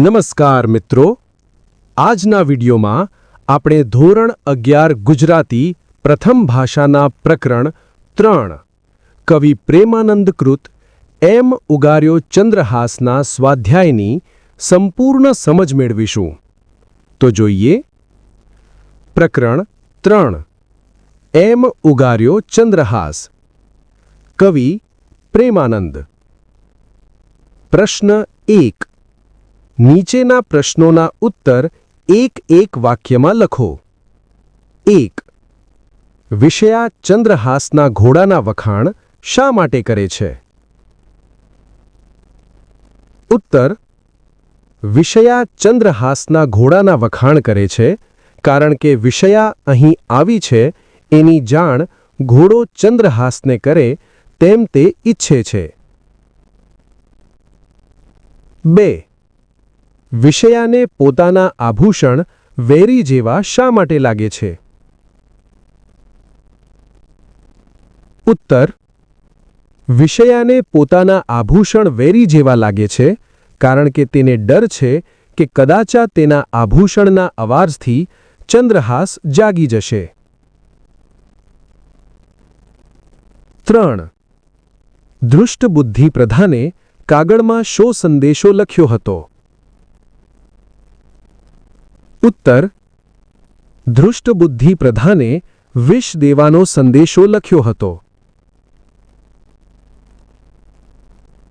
નમસ્કાર મિત્રો. આજના વિડીયોમાં આપણે ધોરણ અગિયાર ગુજરાતી પ્રથમ ભાષાના પ્રકરણ ત્રણ, કવિ પ્રેમાનંદ કૃત, એમ ઉગાર્યો ચંદ્રહાસના સ્વાધ્યાયની સંપૂર્ણ સમજ મેળવીશું. તો જોઈએ. પ્રકરણ ત્રણ એમ ઉગાર્યો ચંદ્રહાસ. કવિ પ્રેમાનંદ. પ્રશ્ન એક. નીચેના પ્રશ્નોના ઉત્તર એક એક વાક્યમાં લખો. એક. વિષયા ચંદ્રહાસના ઘોડાના વખાણ શા માટે કરે છે? ઉત્તર. વિષયા ચંદ્રહાસના ઘોડાના વખાણ કરે છે કારણ કે વિષયા અહીં આવી છે એની જાણ ઘોડો ચંદ્રહાસને કરે તેમ તે ઈચ્છે છે. બે. વિષયાને પોતાના આભૂષણ વેરી જેવા શા માટે લાગે છે? ઉત્તર. વિષયાને પોતાના આભૂષણ વેરી જેવા લાગે છે કારણ કે તેને ડર છે કે કદાચા તેના આભૂષણના અવાજથી ચંદ્રહાસ જાગી જશે. ત્રણ. ધૃષ્ટબુદ્ધિ પ્રધાને કાગળમાં શો સંદેશો લખ્યો હતો? ઉત્તર. ધૃષ્ટબુદ્ધિ પ્રધાને વિષ દેવાનો સંદેશો લખ્યો હતો.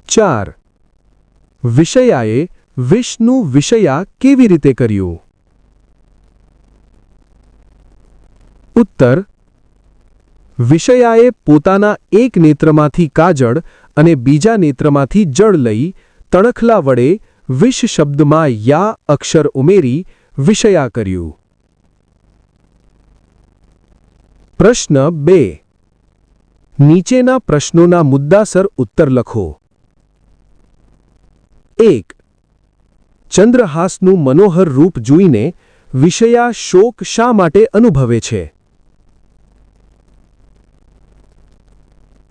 ચાર. વિષયાએ વિષનું વિષયા કેવી રીતે કર્યું? ઉત્તર. વિષયાએ પોતાના એક નેત્રમાંથી કાજળ અને બીજા નેત્રમાંથી જળ લઈ તણખલા વડે વિષ શબ્દમાં યા અક્ષર ઉમેરી વિષયા કર્યું. પ્રશ્ન બે. નીચેના પ્રશ્નોના મુદ્દાસર ઉત્તર લખો. એક. ચંદ્રહાસનું મનોહર રૂપ જોઈને વિષયા શોક શા માટે અનુભવે છે?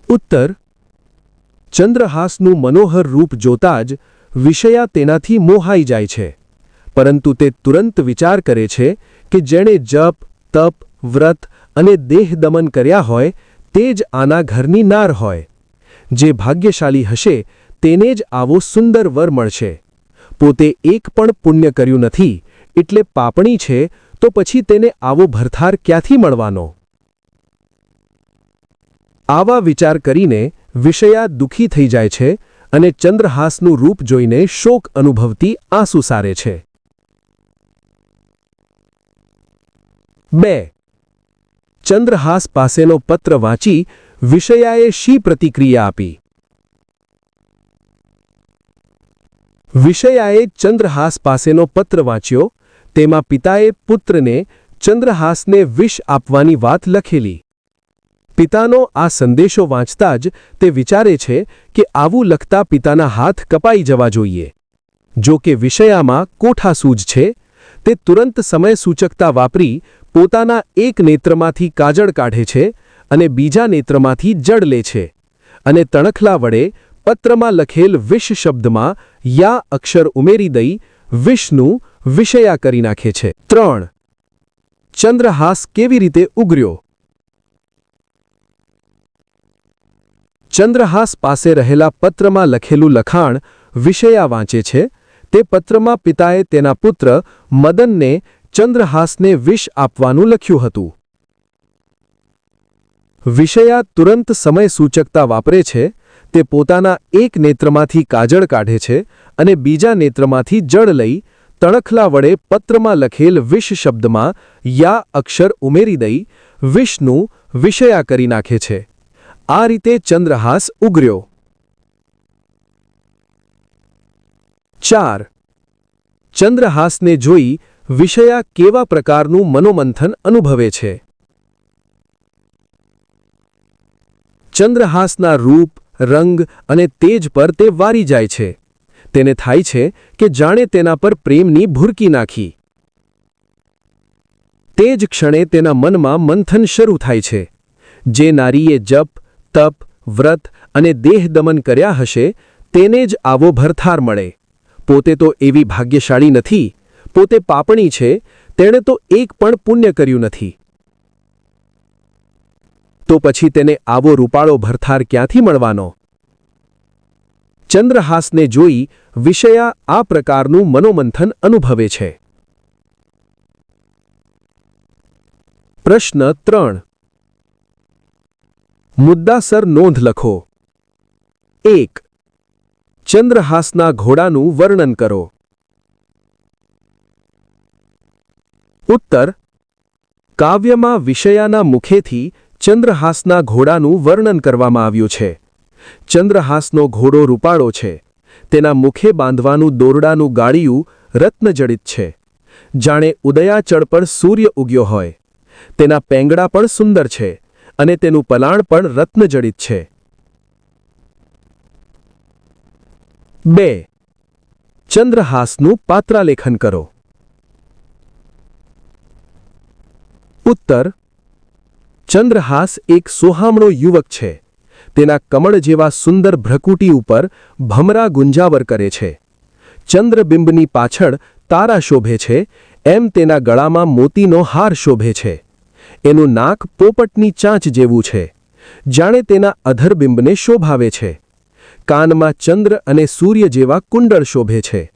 ઉત્તર, ચંદ્રહાસનું મનોહર રૂપ જોતા જ વિષયા તેનાથી મોહાઈ જાય છે. પરંતુ તે તુરંત વિચાર કરે છે કે જેણે જપ, તપ, વ્રત અને દેહ દમન કર્યા હોય, તે જ આના ઘરની નાર હોય. જે ભાગ્યશાળી હશે, તેને જ આવો સુંદર વર મળશે. પોતે એક પણ પુણ્ય કર્યું નથી, એટલે પાપણી છે, તો પછી તેને આવો ભરથાર ક્યાંથી મળવાનો? આવા વિચાર કરીને વિષયા દુઃખી થઈ જાય છે અને ચંદ્રહાસનું રૂપ જોઈને શોક અનુભવતી આંસુ સારે છે. બે. ચંદ્રહાસ પાસેનો પત્ર વાંચી વિષયાએ શી પ્રતિક્રિયા આપી? વિષયાએ ચંદ્રહાસ પાસેનો પત્ર વાંચ્યો, તેમાં પિતાએ પુત્રને ચંદ્રહાસને વિષ આપવાની વાત લખેલી. પિતાનો આ સંદેશો વાંચતા જ તે વિચારે છે કે આવું લખતા પિતાના હાથ કપાઈ જવા જોઈએ. જો કે વિષયામાં કોઠાસૂજ છે, તે તુરંત સમય સૂચકતા વાપરી પોતાના એક નેત્રમાંથી કાજળ કાઢે છે અને બીજા નેત્રમાંથી જડ લે છે અને તણખલા વડે પત્રમાં લખેલ વિષ શબ્દમાં યા અક્ષર ઉમેરી દઈ વિષનું વિષયા કરી નાખે છે. ત્રણ. ચંદ્રહાસ કેવી રીતે ઉગર્યો? ચંદ્રહાસ પાસે રહેલા પત્રમાં લખેલું લખાણ વિષયા વાંચે છે. તે પત્રમાં પિતાએ તેના પુત્ર મદનને ચંદ્રહાસને વિષ આપવાનું લખ્યું હતું. વિષયા તુરંત સમય સૂચકતા વાપરે છે. તે પોતાના એક નેત્રમાંથી કાજળ કાઢે છે અને બીજા નેત્રમાંથી જળ લઈ તણખલા વડે પત્રમાં લખેલ વિષ શબ્દમાં યા અક્ષર ઉમેરી દઈ વિષનું વિષયા કરી નાખે છે. આ રીતે ચંદ્રહાસ ઉગર્યો. ચાર. ચંદ્રહાસને જોઈ વિષયા કેવા પ્રકારનું મનોમંથન અનુભવે છે? ચંદ્રહાસના રૂપ, રંગ અને તેજ પર તે વારી જાય છે. તેને થાય છે કે જાણે તેના પર પ્રેમની ભૂરકી નાખી. તે જ ક્ષણે તેના મનમાં મંથન શરૂ થાય છે. જે નારીએ જપ તપ, વ્રત અને દેહ દમન કર્યા હશે, તેને જ આવો ભરથાર મળે. પોતે તો એવી ભાગ્યશાળી નથી, પોતે પાપણી છે, તેણે તો એક પણ પુણ્ય કર્યું નથી. તો પછી તેને આવો રૂપાળો ભરથાર ક્યાંથી મળવાનો? ચંદ્રહાસને જોઈ વિષયા આ પ્રકારનું મનોમંથન અનુભવે છે. પ્રશ્ન ત્રણ. મુદ્દાસર નોંધ લખો. એક. ચંદ્રહાસના ઘોડાનું વર્ણન કરો. ઉત્તર. કાવ્યમાં વિષયાના મુખેથી ચંદ્રહાસના ઘોડાનું વર્ણન કરવામાં આવ્યું છે. ચંદ્રહાસનો ઘોડો રૂપાળો છે. તેના મુખે બાંધવાનું દોરડાનું ગાળિયું રત્નજડિત છે. જાણે ઉદયાચળ પર સૂર્ય ઉગ્યો હોય. તેના પેંગડા પણ સુંદર છે. અને તેનું પલાણ પણ રત્નજડિત છે. બે. ચંદ્રહાસનું પાત્રાલેખન કરો. ઉત્તર. ચંદ્રહાસ એક સોહામણો યુવક છે. તેના કમળ જેવા સુંદર ભ્રકુટી ઉપર ભમરા ગુંજાવર કરે છે. ચંદ્રબિંબની પાછળ તારા શોભે છે, એમ તેના ગળામાં મોતીનો હાર શોભે છે. એનું નાક પોપટની ચાંચ જેવું છે. જાણે તેના અધરબિંબને શોભાવે છે. કાનમાં ચંદ્ર અને સૂર્ય જેવા કુંડળ શોભે છે.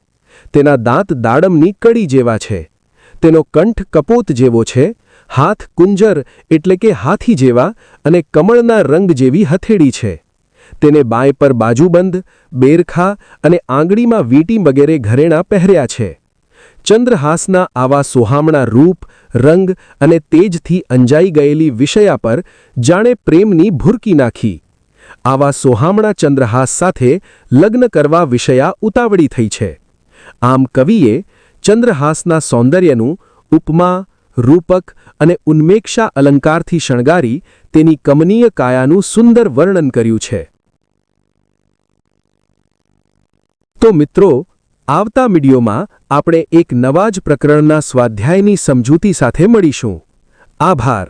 તેના દાંત દાડમની કડી જેવા છે. તેનો કંઠ કપોત જેવો છે. હાથ કુંજર એટલે કે હાથી જેવા અને કમળના રંગ જેવી હથેળી છે. તેને બાય પર બાજુબંધ બેરખા અને આંગળીમાં વીંટી વગેરે ઘરેણાં પહેર્યા છે. ચંદ્રહાસના આવા સોહામણા રૂપ, રંગ અને તેજથી અંજાઈ ગયેલી વિષયા પર જાણે પ્રેમની ભૂરકી નાખી. આવા સોહામણા ચંદ્રહાસ સાથે લગ્ન કરવા વિષયા ઉતાવળી થઈ છે. આમ કવિએ ચંદ્રહાસના સૌંદર્યનું ઉપમા, રૂપક અને ઉન્મેક્ષા અલંકારથી શણગારી તેની કમનીય કાયાનું સુંદર વર્ણન કર્યું છે. તો મિત્રો આવતા વિડીયોમાં આપણે એક નવા જ પ્રકરણના સ્વાધ્યાયની સમજૂતી સાથે મળીશું. આભાર.